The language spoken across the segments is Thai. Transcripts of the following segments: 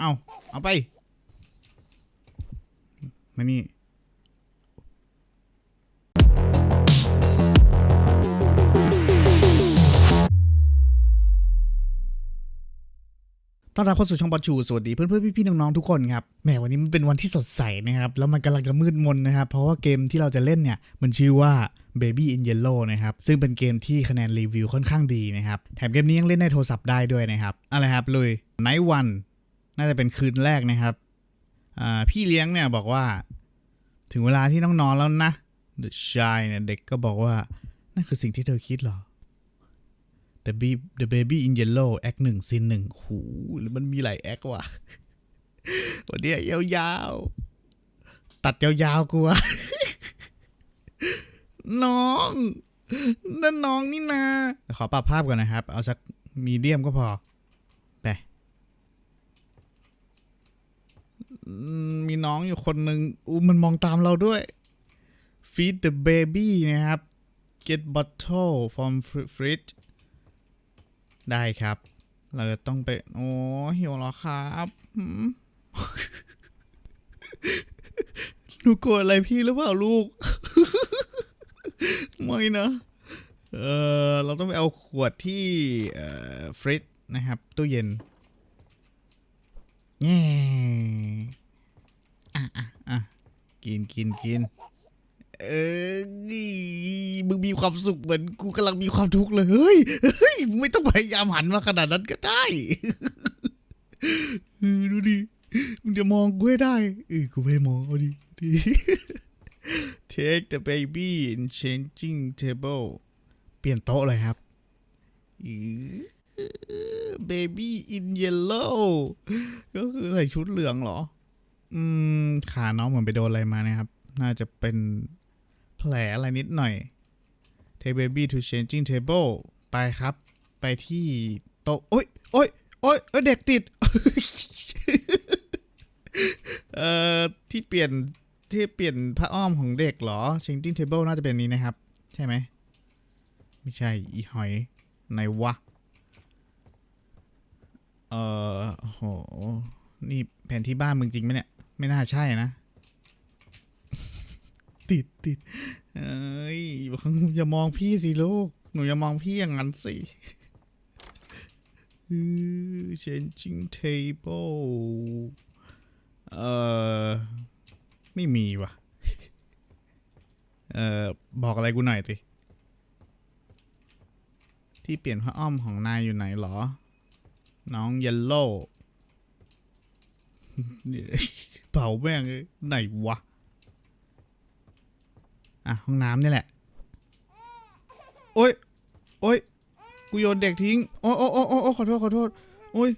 เอาเอาไป มานี่ต้อนรับเข้าสู่ช่องบอลชูสวัสดีเพื่อนเพื่อนพี่ๆน้องๆทุกคนครับแหมวันนี้มันเป็นวันที่สดใสนะครับแล้วมันกำลังจะมืดมนนะครับ เพราะว่าเกมที่เราจะเล่นเนี่ย มันชื่อว่า Baby in Yellow นะครับ ซึ่งเป็นเกมที่คะแนนรีวิวค่อนข้างดีนะครับ แถมเกมนี้ยังเล่นในโทรศัพท์ได้ด้วยนะครับอะไรครับลุย Night One น่าจะเป็นคืนแรกนะครับพี่เลี้ยงเนี่ยบอกว่า ถึงเวลาที่ต้องนอนแล้วนะ The Shy เนี่ยเด็กก็บอกว่า นั่นคือสิ่งที่เธอคิดเหรอ The Baby The Baby in Yellow แอคหนึ่งซีนหนึ่งหูหรือมันมีหลายแอคว่ะวันนี้ยยาวๆ ตัดยาวๆกูวะน้องนั่นน้องนี่นาขอปรับภาพก่อนนะครับ เอาสักมีเดียมก็พอ ไปอื มีน้องอยู่คนหนึ่งอู้มันมองตามเราด้วย Feed the baby นะครับ Get bottle from fridge ได้ครับ เราจะต้องไป โอ้หิวแล้วครับหนูโกรธอะไรพี่หรือเปล่าลูก ไม่นะ เออเราต้องไปเอาขวดที่เอ่อฟริตนะครับ ตู้เย็นแง่ อะอะอะกินกินกินเออนี่มึงมีความสุขเหมือนกูกำลังมีความทุกข์เลย เฮ้ย เฮ้ย ไม่ต้องพยายามหันมาขนาดนั้นก็ได้ ดูดิ มึงจะมองกูให้ได้เออกูไม่มองเอาดิดิ Take the baby in changing table เปลี่ยนโต๊ะเลยครับอื้อ baby in yellow ก็คือใส่ชุดเหลืองเหรอ อืม ขาน้องเหมือนไปโดนอะไรมานะครับ น่าจะเป็นแผลอะไรนิดหน่อย Take baby to changing table ไปครับ ไปที่โต๊ะโอ๊ยโอ๊ยโอ๊ยเอ้ยเด็กติด เอ่อ ที่เปลี่ยน ที่เปลี่ยนผ้าอ้อมของเด็กเหรอ changing table น่าจะเป็นนี้นะครับ ใช่ไหม ไม่ใช่ อีหอยไหนวะ เอ่อโห นี่แผนที่บ้านมึงจริงไหมเนี่ย ไม่น่าใช่นะ ติดติดเอ้ยอย่ามองพี่สิลูก หนูอย่ามองพี่อย่างนั้นสิ changing table เอ่อ ไม่มีว่ะ เอ่อ บอกอะไรกูหน่อยสิที่เปลี่ยนผ้าอ้อมของนายอยู่ไหนเหรอ น้องเยลโล่ เผาแม่งไหนวะ อะ ห้องน้ำนี่แหละ โอ๊ยโอ๊ยกูโยนเด็กทิ้ง โอ้โอ้โอ้โอ้โอ้ขอโทษ ขอโทษ โอ้ย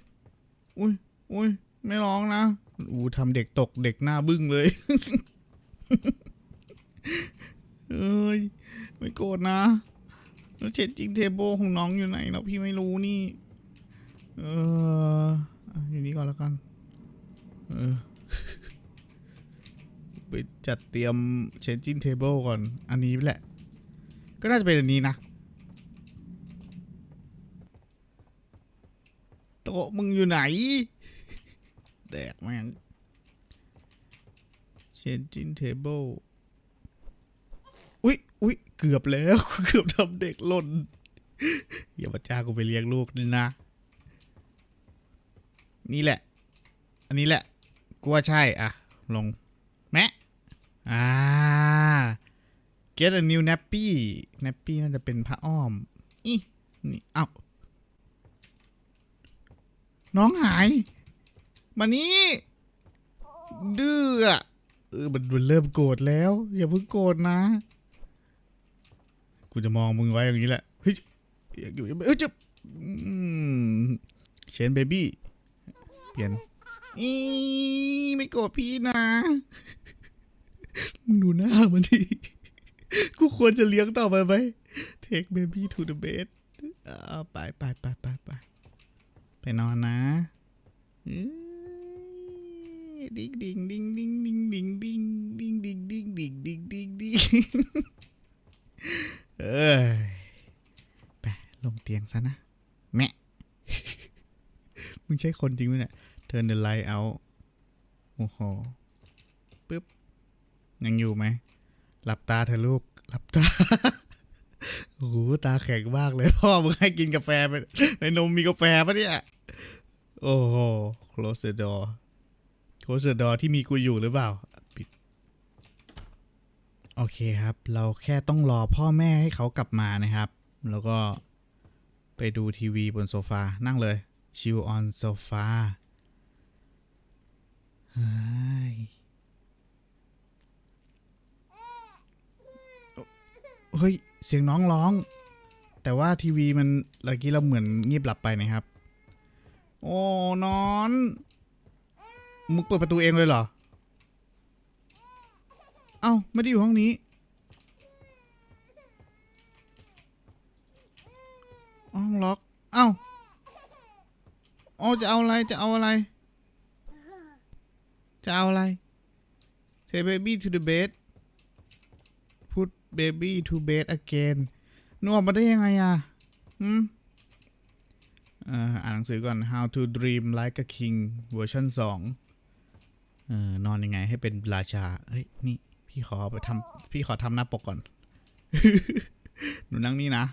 อุ้ยอุ้ยไม่ร้องนะ อูทำเด็กตกเด็กหน้าบึ้งเลยเอ้ย ไม่โกรธนะแล้วเช็ดจริงเทเบิลของน้องอยู่ไหนเนาพี่ไม่รู้นี่ เอออะอยู่นี่ก่อนแล้วกัน เออ ไปจัดเตรียม changing table ก่อน อันนี้แหละ ก็น่าจะเป็นอันนี้นะโต๊ะมึงอยู่ไหน แดกแม่ง changing table อุ๊ยอุ๊ยเกือบแล้วเกือบทำเด็กหล่นอย่ามาจ้ากูไปเลี้ยงลูกนี่นะ นี่แหละ อันนี้แหละกูว่าใช่ อะ ลง อ่า get a new nappy nappy น่าจะเป็นผ้าอ้อมอีนี่เอ้าน้องหาย มานี่ดื้อเออมันเริ่มโกรธแล้ว อย่าเพิ่งโกรธนะ กูจะมองมึงไว้อย่างนี้แหละ เฮ้ยอยากอยู่ยังไม่เฮ้ยจะเชนเบบี้ เปลี่ยนอีไม่โกรธพี่นะ มึงดูหน้ามันดิกูควรจะเลี้ยงต่อไปไหม take baby to the bed อ่าไปไปไปไปไปไปนอนนะดิ้งดิ้งดิ้งดิ้งดิ้งดิ้งดิ้งดิ้งดิ้งดิ้งดิ้งดิ้งดิ้งดิ้งเอ้ยไปลงเตียงซะนะแม่มึงใช่คนจริงไหมเนี่ย turn the light out โอ้โหปึ๊บ ยังอยู่ไหม หลับตาเถอลูก หลับตา โอ้โห ตาแข็งมากเลย พ่อมึงให้กินกาแฟไปในนมมีกาแฟปะเนี่ย โอ้โห close the door close the door ที่มีกูอยู่หรือเปล่า ปิด โอเคครับ เราแค่ต้องรอพ่อแม่ให้เขากลับมานะครับ แล้วก็ไปดูทีวีบนโซฟา นั่งเลย chill on sofa เฮ้ย เฮ้ย เสียงน้องร้อง แต่ว่าทีวีมันเมื่อกี้เราเหมือนเงียบหลับไปนะครับ โอ้นอนมึงเปิดประตูเองเลยเหรอ เอ้า ไม่ได้อยู่ห้องนี้ ห้องล็อก เอ้าอ๋อจะเอาอะไร จะเอาอะไร จะเอาอะไร Take baby to the bed baby to bed again นึกออกมาได้ยังไงอะหืมอ่านหนังสือก่อน How to Dream Like a King เวอร์ชัน2เอ่อนอนยังไงให้เป็นราชา เฮ้ย นี่ พี่ขอไปทำพี่ขอทำหน้าปกก่อน หนูนั่งนี่นะ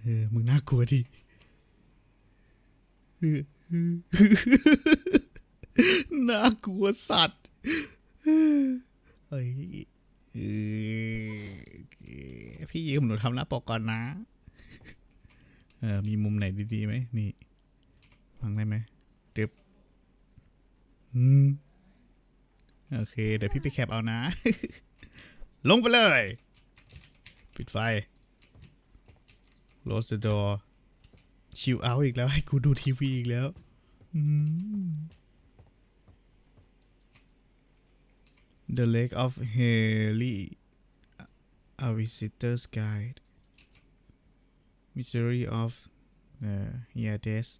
เออ มึงน่ากลัวดิน่ากลัวสัตว์ เฮ้ย พี่ยืมหนูทำหน้าปกก่อนนะ เออ มีมุมไหนดีๆไหม นี่ฟังได้ไหมเด็บอืม โอเค เดี๋ยวพี่ไปแคปเอานะ ลงไปเลย ปิดไฟ close the door ชิลเอาอีกแล้ว ให้กูดูทีวีอีกแล้ว อืม The Lake of Haley A Visitor's Guide Mystery of the Yades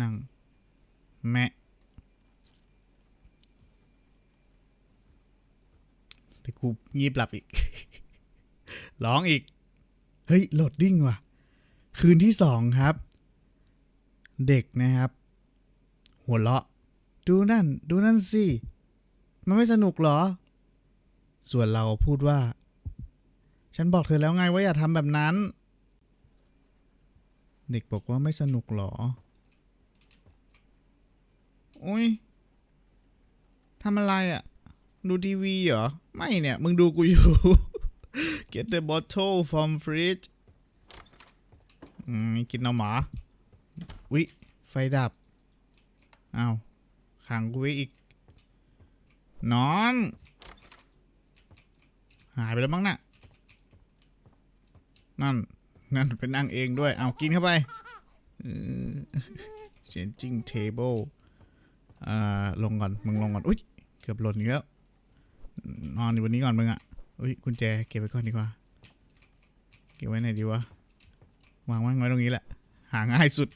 นั่ง แม่แต่กูงีบหลับอีก ร้องอีก เฮ้ย โหลดดิ้งว่ะ คืนที่สองครับ เด็กนะครับ หัวเราะ ดูนั่น ดูนั่นสิ มันไม่สนุกเหรอ ส่วนเราพูดว่า ฉันบอกเธอแล้วไงว่าอย่าทำแบบนั้น เด็กบอกว่าไม่สนุกเหรอโอ้ยทำอะไรอะ่ะ ดูทีวีเหรอ ไม่เนี่ย มึงดูกูอยู่ Get the bottle from fridge อืม กินเอาหมา วิ ไฟดับ อ้าว ขังกูไว้อีก นอน หายไปแล้วมั้งน่ะนั่น นั่นเป็นนั่งเองด้วย เอากินเข้าไปเออ changing table อ่าลงก่อน มึงลงก่อน อุ้ย เกือบหล่นอีกแล้ว นอนอยู่บนนี้ก่อนมึงอะ อุ้ยกุญแจเก็บไว้ก่อนดีกว่า เก็บไว้ไหนดีวะ วางไว้ไว้ตรงนี้แหละ หาง่ายสุด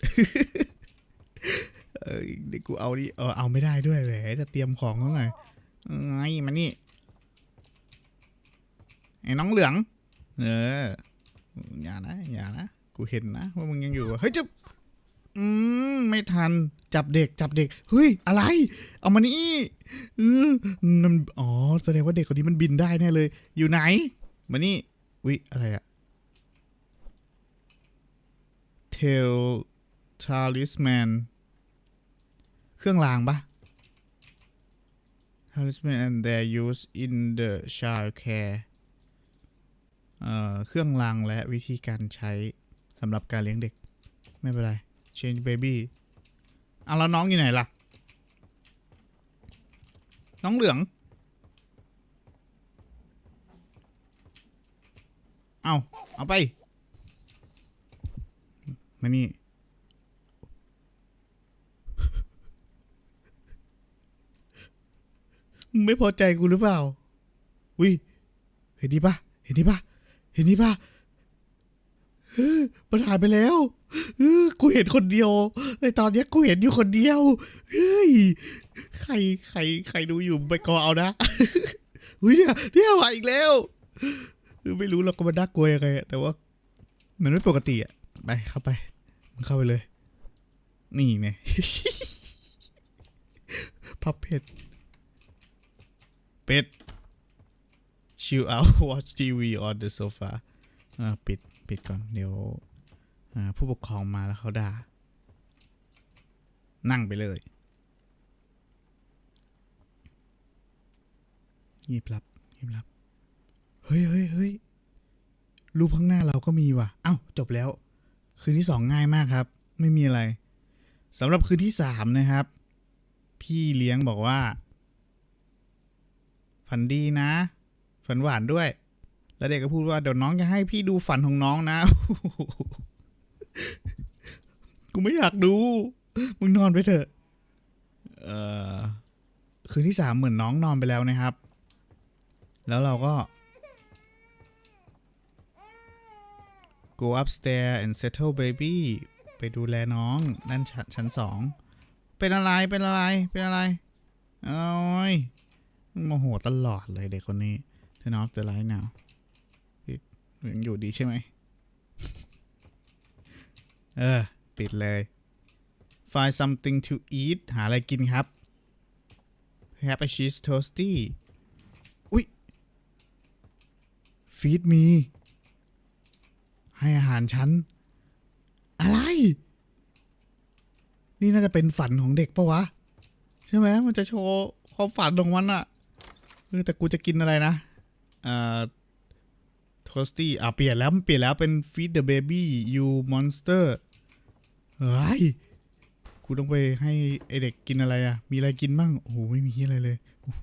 เออเดี๋ยวกูเอาดิเออเอาไม่ได้ด้วยแหมจะเตรียมของเขาหน่อยไงมานี่ไอ้น้องเหลือง เอออย่านะอย่านะกูเห็นนะว่ามึงยังอยู่เฮ้ยจะอืมไม่ทันจับเด็กจับเด็กเฮ้ยอะไร เอามานี่ออมันอ๋อแสดงว่าเด็กคนนี้มันบินได้แน่เลย อยู่ไหนมานี่วิอะไรอะ Tail Talisman เครื่องรางปะ Talisman and their use in the child care เอ่อ เครื่องรางและวิธีการใช้สำหรับการเลี้ยงเด็ก ไม่เป็นไร change baby เอาแล้วน้องอยู่ไหนล่ะ น้องเหลือง เอาเอาไป มานี่ มึง ไม่พอใจกูหรือเปล่าวิเห็นดีปะเห็นดีปะเห็นดีปะเออมันหายไปแล้วเออกูเห็นคนเดียว ในตอนนี้กูเห็นอยู่คนเดียว เฮ้ย ใครใครใครดูอยู่ไปกอเอานะอุ้ยเนี่ยเนี่ยมาอีกแล้ว ไม่รู้เราก็มันน่ากลัวยังไงแต่ว่า มันไม่ปกติอะ ไปเข้าไปมึงเข้าไปเลย นี่ไงพับเพชเป็ด chill out watch TV on the sofa อ่าปิด ปิดก่อน เดี๋ยว อ่า ผู้ปกครองมาแล้วเขาด่า นั่งไปเลยงีบลับงีบลับ เฮ้ยเฮ้ยเฮ้ยรูปข้างหน้าเราก็มีว่ะ เอ้า จบแล้ว คืนที่สองง่ายมากครับ ไม่มีอะไรสำหรับคืนที่สามนะครับ พี่เลี้ยงบอกว่า ฝันดีนะ ฝันหวานด้วย แล้วเด็กก็พูดว่าเดี๋ยวน้องจะให้พี่ดูฝันของน้องนะ กูไม่อยากดู มึงนอนไปเถอะ เอ่อคืนที่สามเหมือนน้องนอนไปแล้วนะครับ แล้วเราก็ go upstairs and settle baby ไปดูแลน้องนั่นชั้นชั้นสอง เป็นอะไร เป็นอะไร เป็นอะไร โอ้ย โมโหตลอดเลยเด็กคนนี้ turn off the light now ยังอยู่ดีใช่ไหม เออ ปิดเลย find something to eat หาอะไรกินครับ have a cheese toasty อุ้ย feed me ให้อาหารฉัน อะไร นี่น่าจะเป็นฝันของเด็กปะวะ ใช่ไหมมันจะโชว์ความฝันของมันอะ เออแต่กูจะกินอะไรนะอ่า toasty อะเปลี่ยนแล้วมันเปลี่ยนแล้วเป็น feed the baby you monster เฮ้ยกูต้องไปให้ไอเด็กกินอะไรอะมีอะไรกินบ้างโอ้โหไม่มีอะไรเลยโอ้โห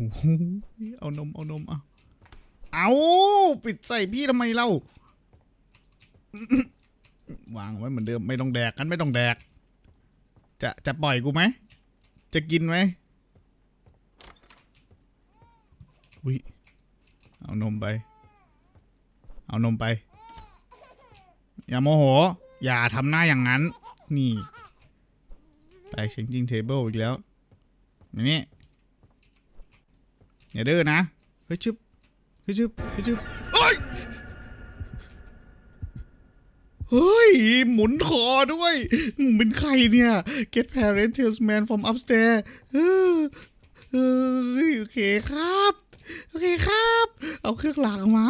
เอานมเอานมเอาเอาปิดใส่พี่ทำไมเล่าวางไว้เหมือนเดิมไม่ต้องแดกกันไม่ต้องแดก จะจะปล่อยกูไหมจะกินไหม วิเอานมไป เอานมไป อย่าโมโห อย่าทำหน้าอย่างนั้น นี่ไป changing table อีกแล้วนี่อย่าดื้อนะเฮ้ยชึบเฮ้ยชึบเฮ้ยชึบเฮ้ยเฮ้ย หมุนคอด้วย เป็นใครเนี่ย get parent salesman from upstairs เออเอยโอเคครับ โอเคครับ เอาเครื่องหลังมา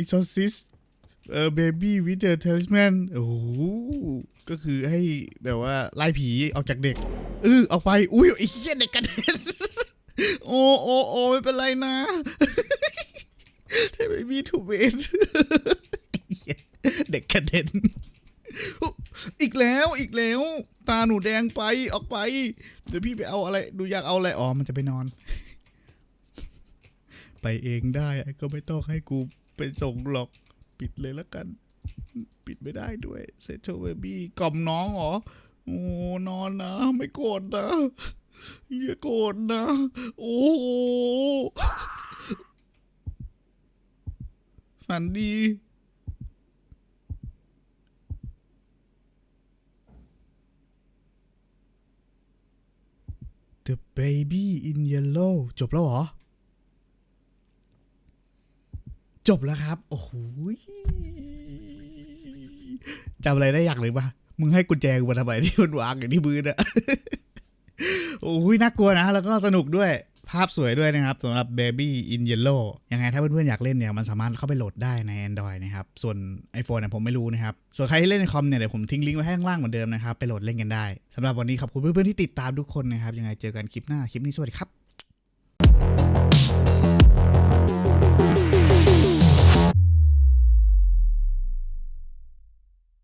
exorcist เออ baby with the talisman โอ้โหก็คือให้แบบว่าไล่ผีออกจากเด็กเออออกไป อุ้ยไอ้เหี้ยเด็กกระเด็นโอ้โอ้โอ้ไม่เป็นไรนะแต่ไม่มีถูเวนเด็กกระเด็นอีกแล้วอีกแล้ว ตาหนูแดงไปออกไป เดี๋ยวพี่ไปเอาอะไร ดูอยากเอาอะไรอ๋อมันจะไปนอน ไปเองได้ ก็ไม่ต้องให้กูไปส่งหรอกปิดเลยล้วกัน ปิดไม่ได้ด้วยเซโชเบบี้กล่อมน้องเหรอโอ้นอนนะ ไม่โกรธนะอย่าโกรธนะ โอ้ฝันดี The Baby in Yellow จบแล้วเหรอ จบแล้วครับ โอ้โหยจำอะไรได้อย่างเลยปะมึงให้กุญแจกูมาทำไมที่มันวางอยู่ที่มือน่ะโอ้ยน่ากลัวนะ แล้วก็สนุกด้วยภาพสวยด้วยนะครับสำหรับ Baby in Yellow ยังไงถ้าเพื่อนๆอยากเล่นเนี่ย มันสามารถเข้าไปโหลดได้ใน Android นะครับ ส่วน iPhone เนี่ยผมไม่รู้นะครับ ส่วนใครที่เล่นในคอมเนี่ย เดี๋ยวผมทิ้งลิงก์ไว้ให้ข้างล่างเหมือนเดิมนะครับ ไปโหลดเล่นกันได้สำหรับวันนี้ขอบคุณเพื่อนๆที่ติดตามทุกคนนะครับ ยังไงเจอกันคลิปหน้าคลิปนี้สวัสดีครับ